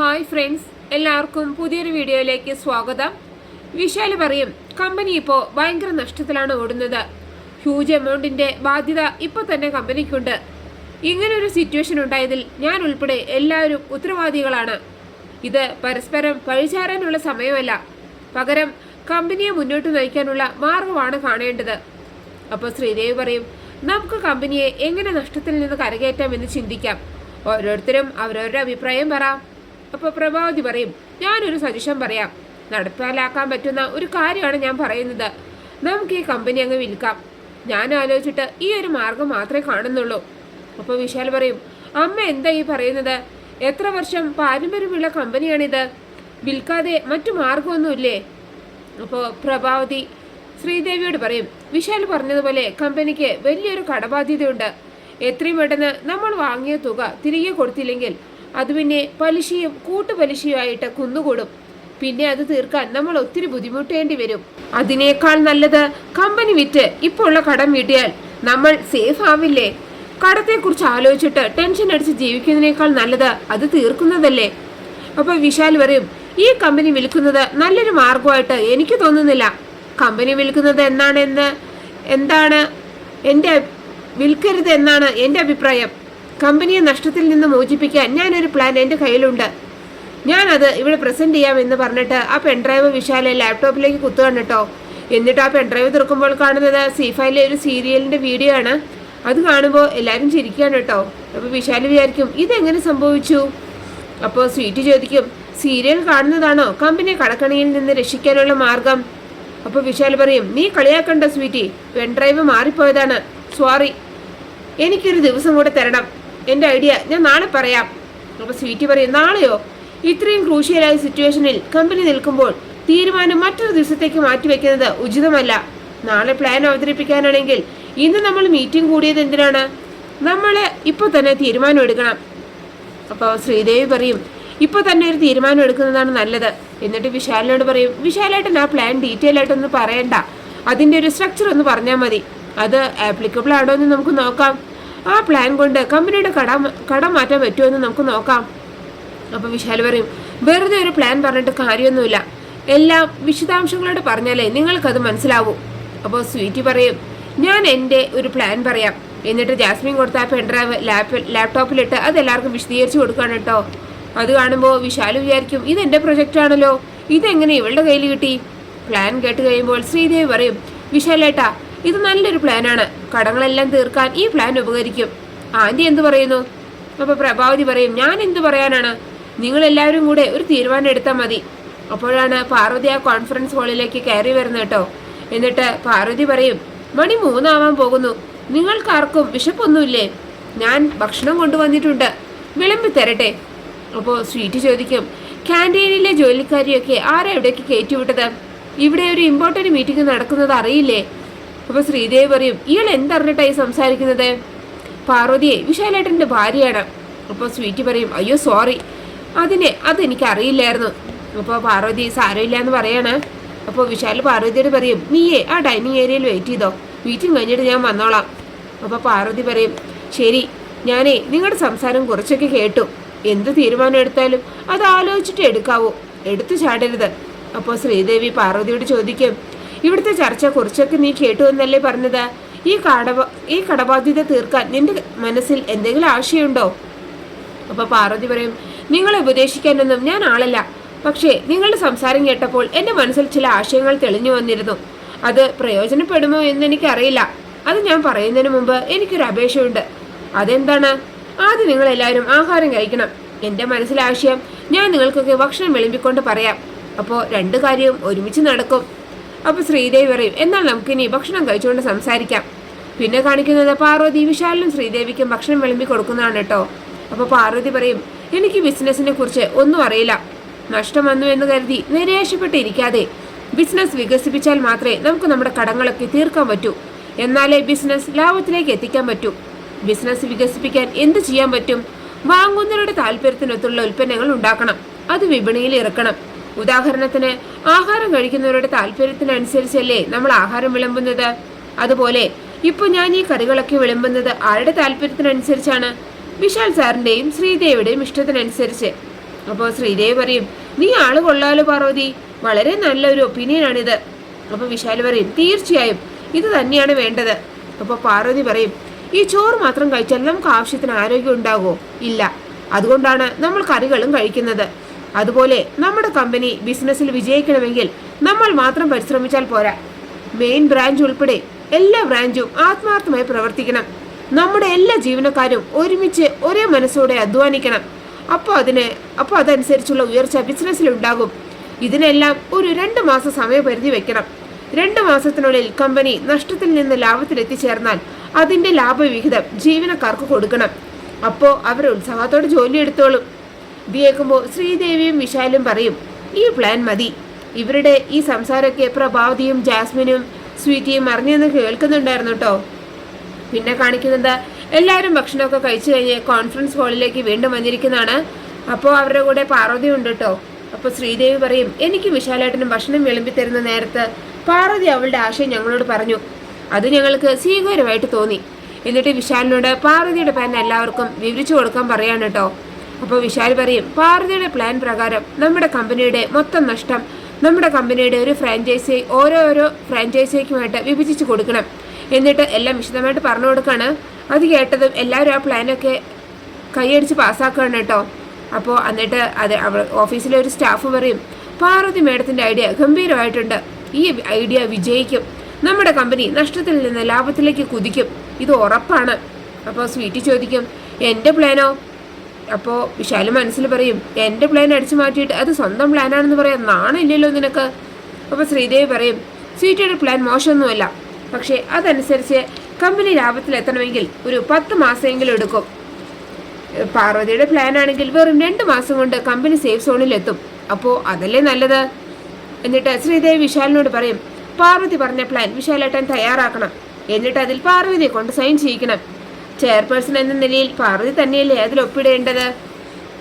Hi friends എല്ലാവർക്കും പുതിയൊരു വീഡിയോയിലേക്ക് സ്വാഗതം. വിശാൽ പറയും കമ്പനി ഇപ്പോൾ ഭയങ്കര നഷ്ടത്തിലാണ് ഓടുന്നത്. ഹ്യൂജ് എമൗണ്ടിന്റെ ബാധ്യത ഇപ്പോൾ തന്നെ കമ്പനിക്കുണ്ട്. ഇങ്ങനൊരു സിറ്റുവേഷൻ ഉണ്ടായതിൽ ഞാൻ ഉൾപ്പെടെ എല്ലാവരും ഉത്തരവാദികളാണ്. ഇത് പരസ്പരം പഴിചാരാനുള്ള സമയമല്ല. പകരം കമ്പനിയെ മുന്നോട്ട് നയിക്കാനുള്ള മാർഗമാണ് കാണേണ്ടത്. അപ്പോൾ ശ്രീദേവി പറയും നമുക്ക് കമ്പനിയെ എങ്ങനെ നഷ്ടത്തിൽ നിന്ന് കരകയറ്റാം എന്ന് ചിന്തിക്കാം. ഓരോരുത്തരും അവരവരുടെ അഭിപ്രായം പറ. അപ്പോൾ പ്രഭാവതി പറയും ഞാനൊരു സജഷൻ പറയാം. നടപ്പാലാക്കാൻ പറ്റുന്ന ഒരു കാര്യമാണ് ഞാൻ പറയുന്നത്. നമുക്ക് ഈ കമ്പനി അങ്ങ് വിൽക്കാം. ഞാൻ ആലോചിച്ചിട്ട് ഈ ഒരു മാർഗം മാത്രമേ കാണുന്നുള്ളൂ. അപ്പോൾ വിശാൽ പറയും അമ്മ എന്താ ഈ പറയുന്നത്? എത്ര വർഷം പാരമ്പര്യമുള്ള കമ്പനിയാണിത്. വിൽക്കാതെ മറ്റു മാർഗമൊന്നുമില്ലേ? അപ്പോൾ പ്രഭാവതി ശ്രീദേവിയോട് പറയും വിശാൽ പറഞ്ഞതുപോലെ കമ്പനിക്ക് വലിയൊരു കടബാധ്യതയുണ്ട്. എത്രയും പെട്ടെന്ന് നമ്മൾ വാങ്ങിയ തുക തിരികെ കൊടുത്തില്ലെങ്കിൽ അത് പിന്നെ പലിശയും കൂട്ടുപലിശയുമായിട്ട് കുന്നുകൂടും. പിന്നെ അത് തീർക്കാൻ നമ്മൾ ഒത്തിരി ബുദ്ധിമുട്ടേണ്ടി വരും. അതിനേക്കാൾ നല്ലത് കമ്പനി വിറ്റ് ഇപ്പോൾ ഉള്ള കടം വീട്ടിയാൽ നമ്മൾ സേഫ് ആവില്ലേ? കടത്തെക്കുറിച്ച് ആലോചിച്ചിട്ട് ടെൻഷൻ അടിച്ച് ജീവിക്കുന്നതിനേക്കാൾ നല്ലത് അത് തീർക്കുന്നതല്ലേ? അപ്പോൾ വിശാൽ പറയും ഈ കമ്പനി വിൽക്കുന്നത് നല്ലൊരു മാർഗമായിട്ട് എനിക്ക് തോന്നുന്നില്ല. കമ്പനി വിൽക്കുന്നത് എന്നാണെന്ന് എന്താണ്? എന്റെ വിൽക്കരുത് എന്നാണ് എന്റെ അഭിപ്രായം. കമ്പനിയെ നഷ്ടത്തിൽ നിന്ന് മോചിപ്പിക്കാൻ ഞാനൊരു പ്ലാൻ എന്റെ കയ്യിലുണ്ട്. ഞാനത് ഇവിടെ പ്രസന്റ് ചെയ്യാമെന്ന് പറഞ്ഞിട്ട് ആ പെൺഡ്രൈവ് വിശാലെ ലാപ്ടോപ്പിലേക്ക് കുത്തുകയാണ് കേട്ടോ. എന്നിട്ട് ആ പെൺഡ്രൈവ് തുറക്കുമ്പോൾ കാണുന്നത് സി സീഫയിലെ ഒരു സീരിയലിന്റെ വീഡിയോ ആണ്. അത് കാണുമ്പോൾ എല്ലാവരും ചിരിക്കുകയാണ് കേട്ടോ. അപ്പോൾ വിശാൽ വിചാരിക്കും ഇതെങ്ങനെ സംഭവിച്ചു? അപ്പോൾ സ്വീറ്റ് ചോദിക്കും സീരിയൽ കാണുന്നതാണോ? കമ്പനി കടക്കണിയിൽ നിന്ന് രക്ഷിക്കാനുള്ള മാർഗം. അപ്പോൾ വിശാൽ പറയും നീ കളിയാക്കണ്ട സ്വീറ്റി പെൺഡ്രൈവ് മാറിപ്പോയതാണ്. സോറി എനിക്കൊരു ദിവസം കൂടെ തരണം. എന്റെ ഐഡിയ. ഞാൻ നാളെ പറയാം. അപ്പോൾ സ്വീറ്റി പറയും നാളെയോ? ഇത്രയും ക്രൂഷ്യലായ സിറ്റുവേഷനിൽ കമ്പനി നിൽക്കുമ്പോൾ തീരുമാനം മറ്റൊരു ദിവസത്തേക്ക് മാറ്റിവെക്കുന്നത് ഉചിതമല്ല. നാളെ പ്ലാൻ അവതരിപ്പിക്കാനാണെങ്കിൽ ഇന്ന് നമ്മൾ മീറ്റിംഗ് കൂടിയത് എന്തിനാണ്? നമ്മൾ ഇപ്പോൾ തന്നെ തീരുമാനം എടുക്കണം. അപ്പോൾ ശ്രീദേവി പറയും ഇപ്പോൾ തന്നെ ഒരു തീരുമാനം എടുക്കുന്നതാണ് നല്ലത്. എന്നിട്ട് വിശാലിനോട് പറയും വിശാലായിട്ട് ആ പ്ലാൻ ഡീറ്റെയിൽ ആയിട്ടൊന്ന് പറയണ്ട. അതിന്റെ ഒരു സ്ട്രക്ചർ ഒന്ന് പറഞ്ഞാൽ മതി. അത് ആപ്ലിക്കബിൾ ആണോ എന്ന് നമുക്ക് നോക്കാം. ആ പ്ലാൻ കൊണ്ട് കമ്പനിയുടെ കട കട മാറ്റാൻ പറ്റുമോ എന്ന് നമുക്ക് നോക്കാം. അപ്പോൾ വിശാൽ പറയും വെറുതെ ഒരു പ്ലാൻ പറഞ്ഞിട്ട് കാര്യമൊന്നുമില്ല. എല്ലാം വിശദാംശങ്ങളോട് പറഞ്ഞാലേ നിങ്ങൾക്കത് മനസ്സിലാവും. അപ്പോൾ സ്വീറ്റി പറയും ഞാൻ എന്റെ ഒരു പ്ലാൻ പറയാം. എന്നിട്ട് ജാസ്മിൻ കൊടുത്ത ആ പെൻഡ്രൈവ് ലാപ്പ് ലാപ്ടോപ്പിലിട്ട് അത് എല്ലാവർക്കും വിശദീകരിച്ച് കൊടുക്കുകയാണ് കേട്ടോ. അത് കാണുമ്പോൾ വിശാൽ വിചാരിക്കും ഇത് എന്റെ പ്രൊജക്റ്റ് ആണല്ലോ. ഇതെങ്ങനെ ഇവളുടെ കയ്യിൽ കിട്ടി? പ്ലാൻ കേട്ട് കഴിയുമ്പോൾ ശ്രീദേവി പറയും വിശാലേട്ടാ ഇത് നല്ലൊരു പ്ലാനാണ്. കടങ്ങളെല്ലാം തീർക്കാൻ ഈ പ്ലാൻ ഉപകരിക്കും. ആന്റി എന്ത് പറയുന്നു? അപ്പൊ പ്രഭാവതി പറയും ഞാൻ എന്ത് പറയാനാണ്? നിങ്ങൾ എല്ലാവരും കൂടെ ഒരു തീരുമാനം എടുത്താൽ മതി. അപ്പോഴാണ് പാർവതി ആ കോൺഫറൻസ് ഹാളിലേക്ക് കയറി വരുന്നത് കേട്ടോ. എന്നിട്ട് പാർവതി പറയും മണി മൂന്നാവാൻ പോകുന്നു. നിങ്ങൾക്കാർക്കും വിശപ്പൊന്നുമില്ലേ? ഞാൻ ഭക്ഷണം കൊണ്ടുവന്നിട്ടുണ്ട്. വിളമ്പി തരട്ടെ. അപ്പോൾ സ്വീറ്റ് ചോദിക്കും ക്യാന്റീനിലെ ജോലിക്കാരിയൊക്കെ ആരാ ഇവിടേക്ക് കയറ്റിവിട്ടത്? ഇവിടെ ഒരു ഇമ്പോർട്ടന്റ് മീറ്റിംഗ് നടക്കുന്നത് അറിയില്ലേ? അപ്പോൾ ശ്രീദേവി പറയും ഇയാൾ എന്തറിഞ്ഞിട്ടായി സംസാരിക്കുന്നത്? പാർവതിയെ വിശാലേട്ടന്റെ ഭാര്യയാണ്. അപ്പോൾ സ്വീറ്റ് പറയും അയ്യോ സോറി. അതിനെ അതെനിക്ക് അറിയില്ലായിരുന്നു അപ്പോൾ പാർവതി സാരമില്ല എന്ന് പറയാണ്. അപ്പോൾ വിശാൽ പാർവതിയോട് പറയും നീയേ ആ ഡൈനിങ് ഏരിയയിൽ വെയിറ്റ് ചെയ്തോ. മീറ്റിംഗ് കഴിഞ്ഞിട്ട് ഞാൻ വന്നോളാം. അപ്പോൾ പാർവതി പറയും ശരി. ഞാനേ നിങ്ങളുടെ സംസാരം കുറച്ചൊക്കെ കേട്ടു. എന്ത് തീരുമാനം എടുത്താലും അത് ആലോചിച്ചിട്ട് എടുക്കാവൂ. എടുത്തു ചാടരുത്. അപ്പോൾ ശ്രീദേവി പാർവതിയോട് ചോദിക്കും ഇവിടുത്തെ ചർച്ച കുറച്ചൊക്കെ നീ കേട്ടു എന്നല്ലേ പറഞ്ഞത്? ഈ കടബ ഈ കടബാധ്യത തീർക്കാൻ നിന്റെ മനസ്സിൽ എന്തെങ്കിലും ആശയമുണ്ടോ അപ്പൊ പാർവതി പറയും നിങ്ങളെ ഉപദേശിക്കാനൊന്നും ഞാൻ ആളല്ല. പക്ഷേ നിങ്ങളുടെ സംസാരം കേട്ടപ്പോൾ എന്റെ മനസ്സിൽ ചില ആശയങ്ങൾ തെളിഞ്ഞു വന്നിരുന്നു. അത് പ്രയോജനപ്പെടുമോ എന്ന് എനിക്കറിയില്ല. അത് ഞാൻ പറയുന്നതിന് മുമ്പ് എനിക്കൊരു അപേക്ഷയുണ്ട്. അതെന്താണ്? ആദ്യം നിങ്ങൾ എല്ലാവരും ആഹാരം കഴിക്കണം. എന്റെ മനസ്സിലാശയം ഞാൻ നിങ്ങൾക്കൊക്കെ ഭക്ഷണം വിളമ്പിക്കൊണ്ട് പറയാം. അപ്പോൾ രണ്ട് കാര്യവും ഒരുമിച്ച് നടക്കും. അപ്പോൾ ശ്രീദേവി പറയും എന്നാൽ നമുക്കിനി ഭക്ഷണം കഴിച്ചുകൊണ്ട് സംസാരിക്കാം. പിന്നെ കാണിക്കുന്നത് പാർവതി വിശാലിനും ശ്രീദേവിക്കും ഭക്ഷണം വിളമ്പി കൊടുക്കുന്നതാണ് കേട്ടോ. അപ്പോൾ പാർവതി പറയും എനിക്ക് ബിസിനസ്സിനെ കുറിച്ച് ഒന്നും അറിയില്ല. നഷ്ടം വന്നു എന്ന് കരുതി നിരാശപ്പെട്ടിരിക്കാതെ ബിസിനസ് വികസിപ്പിച്ചാൽ മാത്രമേ നമുക്ക് നമ്മുടെ കടങ്ങളൊക്കെ തീർക്കാൻ പറ്റൂ. എന്നാലേ ബിസിനസ് ലാഭത്തിലേക്ക് എത്തിക്കാൻ പറ്റൂ. ബിസിനസ് വികസിപ്പിക്കാൻ എന്ത് ചെയ്യാൻ പറ്റും? വാങ്ങുന്നവരുടെ താല്പര്യത്തിനൊത്തുള്ള ഉൽപ്പന്നങ്ങൾ ഉണ്ടാക്കണം. അത് വിപണിയിൽ ഇറക്കണം. ഉദാഹരണത്തിന് ആഹാരം കഴിക്കുന്നവരുടെ താല്പര്യത്തിനനുസരിച്ചല്ലേ നമ്മൾ ആഹാരം വിളമ്പുന്നത്? അതുപോലെ ഇപ്പൊ ഞാൻ ഈ കറികളൊക്കെ വിളമ്പുന്നത് ആരുടെ താല്പര്യത്തിനനുസരിച്ചാണ്? വിശാൽ സാറിന്റെയും ശ്രീദേവിയുടെയും ഇഷ്ടത്തിനനുസരിച്ച്. അപ്പോൾ ശ്രീദേവി പറയും നീ ആൾ കൊള്ളാലോ പാർവതി. വളരെ നല്ലൊരു ഒപ്പീനിയനാണിത്. അപ്പോൾ വിശാൽ പറയും തീർച്ചയായും ഇത് തന്നെയാണ് വേണ്ടത്. അപ്പോൾ പാർവതി പറയും ഈ ചോറ് മാത്രം കഴിച്ചാൽ നമുക്ക് ആവശ്യത്തിന് ആരോഗ്യം ഉണ്ടാകുമോ? ഇല്ല അതുകൊണ്ടാണ് നമ്മൾ കറികളും കഴിക്കുന്നത്. അതുപോലെ നമ്മുടെ കമ്പനി ബിസിനസ്സിൽ വിജയിക്കണമെങ്കിൽ നമ്മൾ മാത്രം പരിശ്രമിച്ചാൽ പോരാ. മെയിൻ ബ്രാഞ്ച് ഉൾപ്പെടെ എല്ലാ ബ്രാഞ്ചും ആത്മാർത്ഥമായി പ്രവർത്തിക്കണം. നമ്മുടെ എല്ലാ ജീവനക്കാരും ഒരുമിച്ച് ഒരേ മനസ്സോടെ അധ്വാനിക്കണം. അപ്പോൾ അതിന് അപ്പോൾ അതനുസരിച്ചുള്ള ഉയർച്ച ബിസിനസ്സിൽ ഉണ്ടാകും. ഇതിനെല്ലാം ഒരു രണ്ട് മാസം സമയപരിധി വെക്കണം. രണ്ട് മാസത്തിനുള്ളിൽ കമ്പനി നഷ്ടത്തിൽ നിന്ന് ലാഭത്തിൽ എത്തിച്ചേർന്നാൽ അതിന്റെ ലാഭവിഹിതം ജീവനക്കാർക്ക് കൊടുക്കണം. അപ്പോൾ അവർ ഉത്സാഹത്തോടെ ജോലി എടുത്തോളും. ഇത് കേൾക്കുമ്പോൾ ശ്രീദേവിയും വിശാലും പറയും ഈ പ്ലാൻ മതി. ഇവരുടെ ഈ സംസാരമൊക്കെ പ്രഭാവതിയും ജാസ്മിനും സ്വീറ്റിയും അറിഞ്ഞെന്ന് കേൾക്കുന്നുണ്ടായിരുന്നു കേട്ടോ പിന്നെ കാണിക്കുന്നത് എല്ലാവരും ഭക്ഷണമൊക്കെ കഴിച്ചു കഴിഞ്ഞ് കോൺഫറൻസ് ഹാളിലേക്ക് വീണ്ടും വന്നിരിക്കുന്നതാണ്. അപ്പോൾ അവരുടെ കൂടെ പാർവതി ഉണ്ട് കേട്ടോ അപ്പോൾ ശ്രീദേവി പറയും എനിക്ക് വിശാലേട്ടനും ഭക്ഷണം വിളമ്പി തരുന്ന നേരത്ത് പാർവതി അവളുടെ ആശയം ഞങ്ങളോട് പറഞ്ഞു. അത് ഞങ്ങൾക്ക് സ്വീകാര്യമായിട്ട് തോന്നി. എന്നിട്ട് വിശാലിനോട് പാർവതിയുടെ പാൻ എല്ലാവർക്കും വിവരിച്ചു കൊടുക്കാൻ പറയാണ് കേട്ടോ അപ്പോൾ വിശാൽ പറയും പാർവതിയുടെ പ്ലാൻ പ്രകാരം നമ്മുടെ കമ്പനിയുടെ മൊത്തം നഷ്ടം നമ്മുടെ കമ്പനിയുടെ ഒരു ഫ്രാഞ്ചൈസി ഓരോരോ ഫ്രാഞ്ചൈസിക്കുമായിട്ട് വിഭജിച്ച് കൊടുക്കണം. എന്നിട്ട് എല്ലാം വിശദമായിട്ട് പറഞ്ഞു കൊടുക്കാണ്. അത് കേട്ടതും എല്ലാവരും ആ പ്ലാനൊക്കെ കൈയടിച്ച് പാസ്സാക്കുകയാണ് കേട്ടോ. അപ്പോൾ എന്നിട്ട് അത് അവൾ ഓഫീസിലെ ഒരു സ്റ്റാഫ് പറയും പാർവതി മേഡത്തിന്റെ ഐഡിയ ഗംഭീരമായിട്ടുണ്ട്. ഈ ഐഡിയ വിജയിക്കും. നമ്മുടെ കമ്പനി നഷ്ടത്തിൽ നിന്ന് ലാഭത്തിലേക്ക് കുതിക്കും. ഇത് ഉറപ്പാണ്. അപ്പോൾ സ്വീറ്റ് ചോദിക്കും എന്റെ പ്ലാനോ അപ്പോൾ വിശാല മനസ്സിൽ പറയും എന്റെ പ്ലാൻ അടിച്ചു മാറ്റിയിട്ട് അത് സ്വന്തം പ്ലാനാണെന്ന് പറയാൻ നാണില്ലല്ലോ നിനക്ക്. അപ്പോൾ ശ്രീദേവി പറയും സ്വീറ്റിയുടെ പ്ലാൻ മോശമൊന്നുമല്ല. പക്ഷേ അതനുസരിച്ച് കമ്പനി ലാഭത്തിലെത്തണമെങ്കിൽ ഒരു പത്ത് മാസമെങ്കിലും എടുക്കും. പാർവതിയുടെ പ്ലാൻ ആണെങ്കിൽ വെറും രണ്ട് മാസം കൊണ്ട് കമ്പനി സേഫ് സോണിലെത്തും അപ്പോൾ അതല്ലേ നല്ലത്? എന്നിട്ട് ശ്രീദേവി വിശാലിനോട് പറയും പാർവതി പറഞ്ഞ പ്ലാൻ വിശാലേട്ടൻ തയ്യാറാക്കണം. എന്നിട്ട് അതിൽ പാർവതിയെ കൊണ്ട് സൈൻ ചെയ്യിക്കണം. ചെയർപേഴ്സൺ എന്ന നിലയിൽ പാർവതി തന്നെയല്ലേ അതിൽ ഒപ്പിടേണ്ടത്?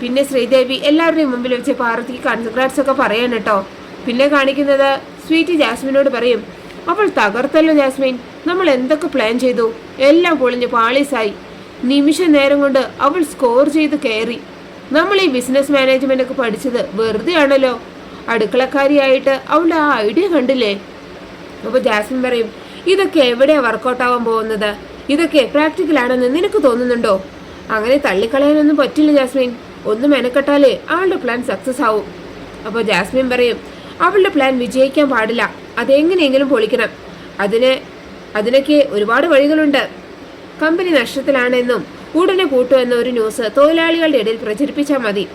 പിന്നെ ശ്രീദേവി എല്ലാവരുടെയും മുമ്പിൽ വെച്ച് പാർവതിക്ക് കൺഗ്രാറ്റ്സ് ഒക്കെ പറയാൻ കേട്ടോ. പിന്നെ കാണിക്കുന്നത് സ്വീറ്റ് ജാസ്മിനോട് പറയും അവൾ തകർത്തല്ലോ ജാസ്മിൻ നമ്മൾ എന്തൊക്കെ പ്ലാൻ ചെയ്തു? എല്ലാം പൊളിഞ്ഞ് പാളീസായി. നിമിഷ നേരം കൊണ്ട് അവൾ സ്കോർ ചെയ്ത് കയറി. നമ്മൾ ഈ ബിസിനസ് മാനേജ്മെന്റ് ഒക്കെ പഠിച്ചത് വെറുതെ ആണല്ലോ. അടുക്കളക്കാരിയായിട്ട് അവളുടെ ആ ഐഡിയ കണ്ടില്ലേ? അപ്പോൾ ജാസ്മിൻ പറയും ഇതൊക്കെ എവിടെയാണ് വർക്കൗട്ടാവാൻ പോകുന്നത്? ഇതൊക്കെ പ്രാക്ടിക്കൽ ആണെന്ന് നിനക്ക് തോന്നുന്നുണ്ടോ? അങ്ങനെ തള്ളിക്കളയാനൊന്നും പറ്റില്ല ജാസ്മിൻ. ഒന്ന് മെനക്കെട്ടാലേ അവളുടെ പ്ലാൻ സക്സസ് ആവും. അപ്പോൾ ജാസ്മിൻ പറയും അവളുടെ പ്ലാൻ വിജയിക്കാൻ പാടില്ല. അതെങ്ങനെയെങ്കിലും പൊളിക്കണം. അതിന് അതിനൊക്കെ ഒരുപാട് വഴികളുണ്ട്. കമ്പനി നഷ്ടത്തിലാണെന്നും ഉടനെ കൂട്ടുമെന്ന ഒരു ന്യൂസ് തൊഴിലാളികളുടെ ഇടയിൽ പ്രചരിപ്പിച്ചാൽ മതി.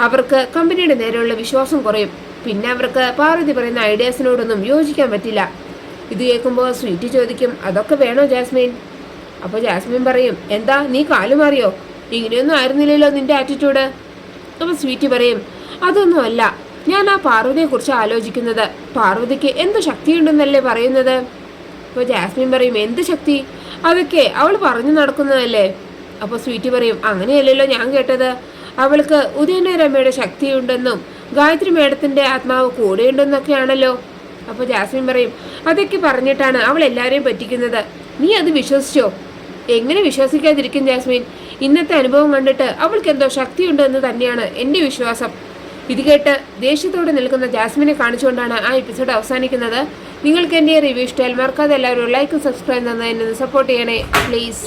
അവർക്ക് കമ്പനിയുടെ നേരെയുള്ള വിശ്വാസം കുറയും. പിന്നെ അവർക്ക് പാർവതി പറയുന്ന ഐഡിയാസിനോടൊന്നും യോജിക്കാൻ പറ്റില്ല. ഇത് കേൾക്കുമ്പോൾ സ്വീറ്റ് ചോദിക്കും അതൊക്കെ വേണോ ജാസ്മിൻ? അപ്പോൾ ജാസ്മിൻ പറയും എന്താ നീ കാലു മാറിയോ? ഇങ്ങനെയൊന്നും ആയിരുന്നില്ലല്ലോ നിന്റെ ആറ്റിറ്റ്യൂഡ് അപ്പോൾ സ്വീറ്റ് പറയും അതൊന്നും അല്ല ഞാൻ ആ പാർവതിയെ കുറിച്ച് ആലോചിക്കുന്നത്. പാർവതിക്ക് എന്ത് ശക്തിയുണ്ടെന്നല്ലേ പറയുന്നത്? അപ്പോൾ ജാസ്മിൻ പറയും എന്ത് ശക്തി? അതൊക്കെ അവൾ പറഞ്ഞു നടക്കുന്നതല്ലേ? അപ്പോൾ സ്വീറ്റ് പറയും അങ്ങനെയല്ലല്ലോ ഞാൻ കേട്ടത്. അവൾക്ക് ഉദയനരമ്മയുടെ ശക്തിയുണ്ടെന്നും ഗായത്രി മേഡത്തിന്റെ ആത്മാവ് കൂടെയുണ്ടെന്നൊക്കെയാണല്ലോ. അപ്പോൾ ജാസ്മിൻ പറയും അതൊക്കെ പറഞ്ഞിട്ടാണ് അവൾ എല്ലാവരെയും പറ്റിക്കുന്നത്. നീ അത് വിശ്വസിച്ചോ? എങ്ങനെ വിശ്വസിക്കാതിരിക്കും ജാസ്മിൻ? ഇന്നത്തെ അനുഭവം കണ്ടിട്ട് അവൾക്ക് എന്തോ ശക്തിയുണ്ട് എന്ന് തന്നെയാണ് എന്റെ വിശ്വാസം. ഇത് കേട്ട് ദേഷ്യത്തോടെ നിൽക്കുന്ന ജാസ്മിനെ കാണിച്ചുകൊണ്ടാണ് ആ എപ്പിസോഡ് അവസാനിക്കുന്നത്. നിങ്ങൾക്ക് എന്റെ റിവ്യൂ ഇഷ്ടമായാൽ മറക്കാതെ എല്ലാവരും ലൈക്കും സബ്സ്ക്രൈബ് തന്നെ സപ്പോർട്ട് ചെയ്യണേ പ്ലീസ്